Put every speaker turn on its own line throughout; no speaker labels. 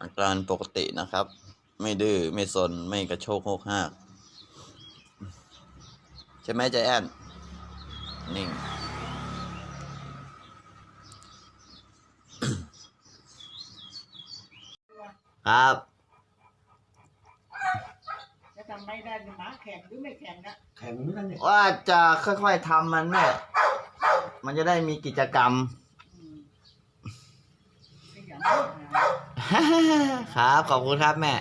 อาการปกตินะครับ ไม่ดื้อไม่สนไม่กระโชกโคกหากใช่ไหมใจแอนนิ่งครับ
จะทำไม่ได้หมาแข็งหรือไม่แข็งนะ
แข็งเหมือนกันเนี่ย
ว่าจะค่อยๆทำมันเนี่ยมันจะได้มีกิจกรรม
อืมขยันมากนะ ครับ
ขอบคุณครับแม่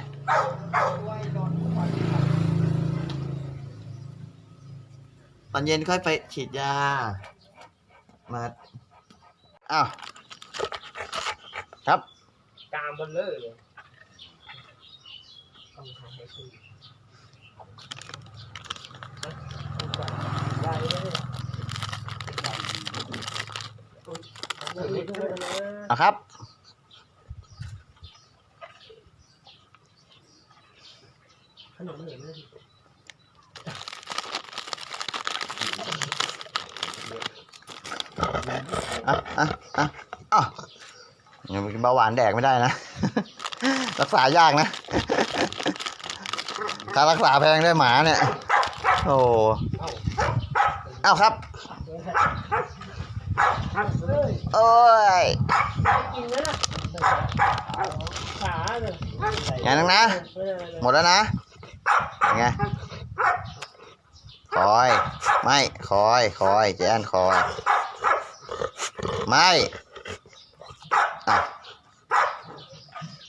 ตัวไอ้ดอนทุกวัน
ตอนเย็นค่อยไปฉีดยา มา อ้าว ครับ
กามเบลเลอร์เลยต้องทำให้ขึ้นได้ไหมเนี่ย
อะครับ
ขนมเหลืองเลย
อะอะอะอะยังกินเบาหวานแดกไม่ได้นะ รักษายากนะ ถ้ารักษาแพงด้วยหมาเนี่ย โอ้
เอา
เอาครับ
เอ้ย
โอ้ย
กินนะขา
งนังนะ หมดแล้วนะ ไงคอย ไม่คอยคอยแจนคอย ไม่อะ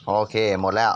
โอเค หมดแล้ว